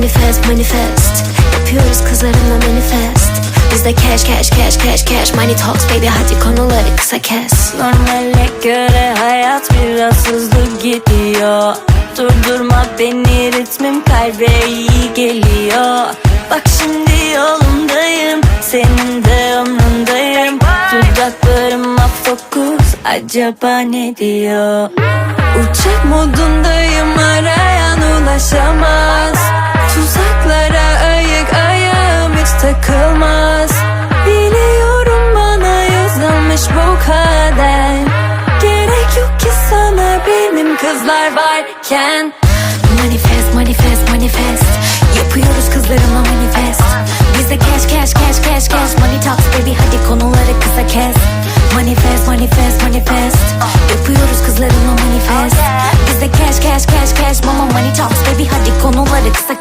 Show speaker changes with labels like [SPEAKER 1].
[SPEAKER 1] manifest manifest. Yapıyoruz kızlarımla manifest. Bizde cash cash cash cash cash. Money talks baby hadi konuları kısa kes.
[SPEAKER 2] Normale göre hayat biraz hızlı gidiyor. Durdurma beni ritmim kalbe iyi geliyor. Bak şimdi yolundayım senin de umrundayım Dudaklarıma fokus acaba ne diyor? Uçak modundayım arayan ulaşamaz kızlar varken.
[SPEAKER 1] Manifest manifest manifest. Yapıyoruz kızlarımla manifest. Bizde cash cash cash cash cash. Money talks baby hadi konuları kısa kes. Manifest manifest manifest. Yapıyoruz kızlarımla manifest. Bizde cash cash cash cash. Mama money talks baby hadi konuları kısa kes